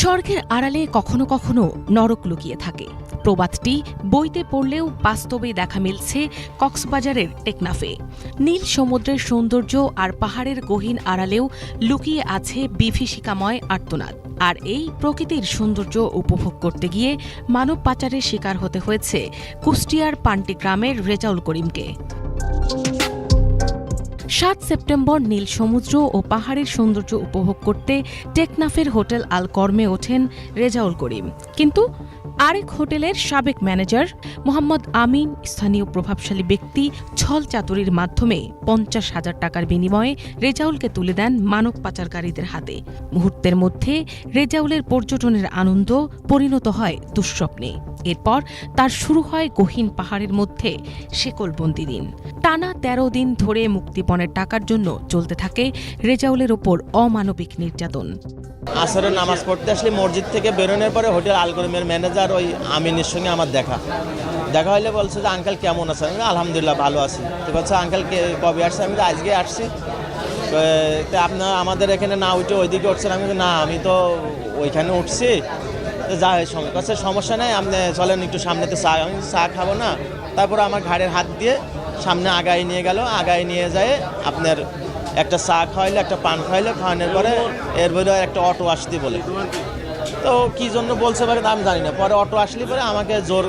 স্বর্গের আড়ালে কখনো কখনো নরক লুকিয়ে থাকে। প্রবাদটি বইতে পড়লেও বাস্তবে দেখা মিলছে কক্সবাজারের টেকনাফে। নীল সমুদ্রের সৌন্দর্য আর পাহাড়ের গহীন আড়ালেও লুকিয়ে আছে বিভীষিকাময় আর্তনাদ। আর এই প্রকৃতির সৌন্দর্য উপভোগ করতে গিয়ে মানব পাচারের শিকার হতে হয়েছে কুষ্টিয়ার পান্টি গ্রামের রেজাউল করিমকে। সাত সেপ্টেম্বর নীল সমুদ্র ও পাহাড়ের সৌন্দর্য উপভোগ করতে টেকনাফের হোটেল আল কর্মে ওঠেন রেজাউল করিম। কিন্তু আরেক হোটেলের সাবেক ম্যানেজার মোহাম্মদ আমিন, স্থানীয় প্রভাবশালী ব্যক্তি ছল চাতুরির মাধ্যমে পঞ্চাশ হাজার টাকার বিনিময়ে রেজাউলকে তুলে দেন মানব পাচারকারীদের হাতে। মুহূর্তের মধ্যে রেজাউলের পর্যটনের আনন্দ পরিণত হয় দুঃস্বপ্নে। এরপর তার শুরু হয় গহীন পাহাড়ের মধ্যে শেকলবন্দি দিন। টানা তেরো দিন ধরে মুক্তিপণের টাকার জন্য চলতে থাকে রেজাউলের ওপর অমানবিক নির্যাতন। আসরের নামাজ পড়তে আসলে মসজিদ থেকে বেরোনোর পরে হোটেল আলগরিমের ম্যানেজার ওই আমিনের সঙ্গে আমার দেখা। দেখা হলে বলছে যে আঙ্কেল কেমন আছেন? আমি আলহামদুলিল্লাহ ভালো আছি। তো বলছে আঙ্কেল কে কবে আসছে আমি তো আজকে আসছি। তো, আপনার আমাদের এখানে না উঠে ওইদিকে উঠছেন? আমি না আমি তো ওইখানে উঠছি। তো যা হয় সম- কাছে সমস্যা নেই আপনি চলেন একটু সামনে তো চা আমি চা খাব না। তারপরে আমার ঘাড়ের হাত দিয়ে সামনে আগায় নিয়ে গেল। আগায় নিয়ে যায় আপনার একটা চা খাওয়াইলে, একটা পান খাওয়াইলে, খাওয়ানোর পরে এর বলে একটা অটো আসতে বলে। তো কি জন্য বলছে পারে আমি জানি না। পরে অটো আসলে পরে আমাকে জোর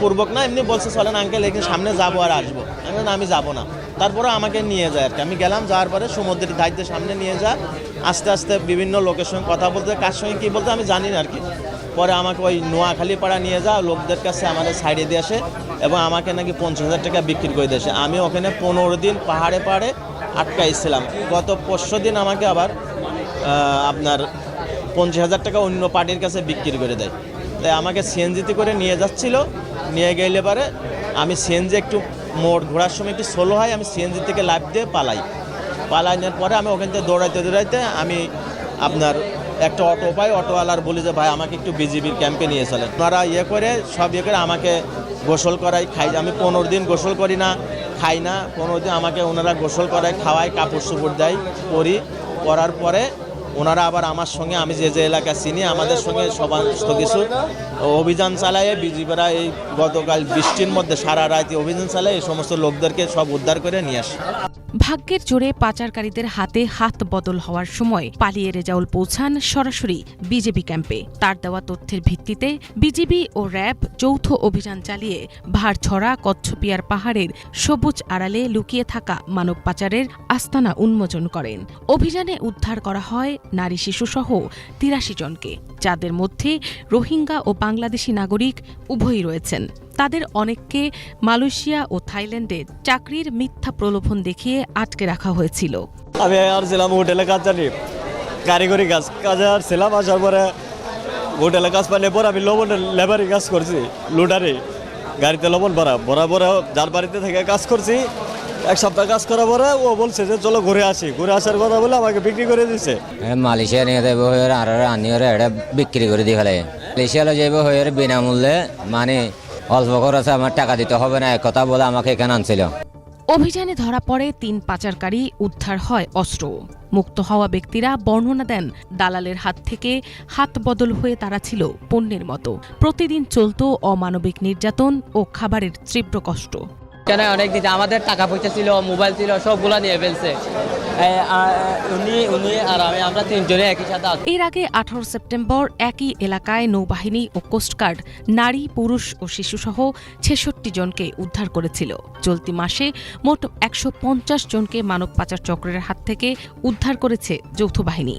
পূর্বক না, এমনি বলছে, চলেন আঙ্কেল এখানে সামনে যাব আর আসব। আমি আমি যাব না। তারপরে আমাকে নিয়ে যায় আর কি। আমি গেলাম, যাওয়ার পরে সমুদ্রের ধাইতে সামনে নিয়ে যা, আস্তে আস্তে বিভিন্ন লোকের সঙ্গে কথা বলতে, কার সঙ্গে কী বলতে আমি জানি না আর কি। পরে আমাকে ওই নোয়াখালী পাড়া নিয়ে যা, লোকদের কাছে আমাদের সাইডে দিয়ে আসে এবং আমাকে নাকি পঞ্চাশ হাজার টাকা বিক্রি করে দিয়েছে আমি ওখানে পনেরো দিন পাহাড়ে পাহাড়ে আটকাইছিলাম। গত পরশু দিন আমাকে আবার আপনার পঞ্চাশ হাজার টাকা অন্য পার্টির কাছে বিক্রি করে দেয়। তাই আমাকে সিএনজিতে করে নিয়ে যাচ্ছিল, নিয়ে গেলে পরে আমি সিএনজি একটু মোড় ঘোরার সময় একটু সোলো হয়, আমি সিএনজি থেকে লাইভ দিয়ে পালাই। পালাই নেওয়ার পরে আমি ওখান থেকে দৌড়াইতে দৌড়াইতে আমি আপনার একটা অটো পাই, অটোওয়ালার বলি যে, ভাই, আমাকে একটু বিজিবির ক্যাম্পে নিয়ে চলেন। ওনারা ইয়ে করে, সব ইয়ে করে আমাকে গোসল করাই খাই, আমি পনেরো দিন গোসল করি না, খাই না, পনেরো দিন আমাকে ওনারা গোসল করায়, খাওয়ায়, কাপড় চোপড় দেয় করি করার পরে ওনারা আবার আমার সঙ্গে, আমি যে যে এলাকা চিনি, আমাদের সঙ্গে সমস্ত কিছু অভিযান চালায় বিজিবিরা এই গতকাল বৃষ্টির মধ্যে সারা রাত অভিযান চালায় এই সমস্ত লোকদেরকে সব উদ্ধার করে নিয়ে আসে। ভাগ্যের জোরে পাচারকারীদের হাতে হাত বদল হওয়ার সময় পালিয়ে রেজাউল পৌঁছান সরাসরি বিজেপি ক্যাম্পে। তার দেওয়া তথ্যের ভিত্তিতে বিজিবি ও র্যাব যৌথ অভিযান চালিয়ে ভাড়ছড়া কচ্ছপিয়ার পাহাড়ের সবুজ আড়ালে লুকিয়ে থাকা মানব পাচারের আস্তানা উন্মোচন করেন। অভিযানে উদ্ধার করা হয় নারী শিশুসহ তিরাশি জনকে, যাদের মধ্যে রোহিঙ্গা ও বাংলাদেশি নাগরিক উভয়ই রয়েছেন। তাদের অনেককে মালয়েশিয়া ও থাইল্যান্ডে চাকরির মিথ্যা প্রলোভন দেখিয়ে আটকে রাখা হয়েছিল। আমি আর ছিলাম হোটেলে কাজ জানি। কারিগরি কাজ কাজে আর ছিলাম আসার পরে হোটেলে কাজ পাইলে পর আমি লবণ লেবারি কাজ করছি লুডারি গাড়িতে লবণ ভরা ভরা ভরা যার বাড়িতে থেকে কাজ করছি এক সপ্তাহ কাজ করার পরে ও বলছে যে চলো ঘুরে আসি। ঘুরে আসার কথা বলে আমাকে বিক্রি করে দিছে। মালয়েশিয়া নিয়ে যাব হয়ে আর আনি ওরা এটা বিক্রি করে দিয়ে ফেলে। মালয়েশিয়ালে যাব হয়ে বিনামূল্যে মানে অল্প খরচে আমার টাকা দিতে হবে না কথা বলে আমাকে এখানে আনছিল। অভিযানে ধরা পড়ে তিন পাচারকারী, উদ্ধার হয় অস্ত্র। মুক্ত হওয়া ব্যক্তিরা বর্ণনা দেন, দালালের হাত থেকে হাত বদল হয়ে তারা ছিল পণ্যের মতো। প্রতিদিন চলত অমানবিক নির্যাতন ও খাবারের তীব্র কষ্ট। কেন অনেক দিন আমাদের টাকা পয়সা ছিল, মোবাইল ছিল, সবগুলা নিয়ে ফেলছে। এর আগে আঠারো সেপ্টেম্বর একই এলাকায় নৌবাহিনী ও কোস্টগার্ড নারী, পুরুষ ও শিশুসহ ছেষট্টি জনকে উদ্ধার করেছিল। চলতি মাসে মোট একশো পঞ্চাশ জনকে মানব পাচার চক্রের হাত থেকে উদ্ধার করেছে যৌথ বাহিনী।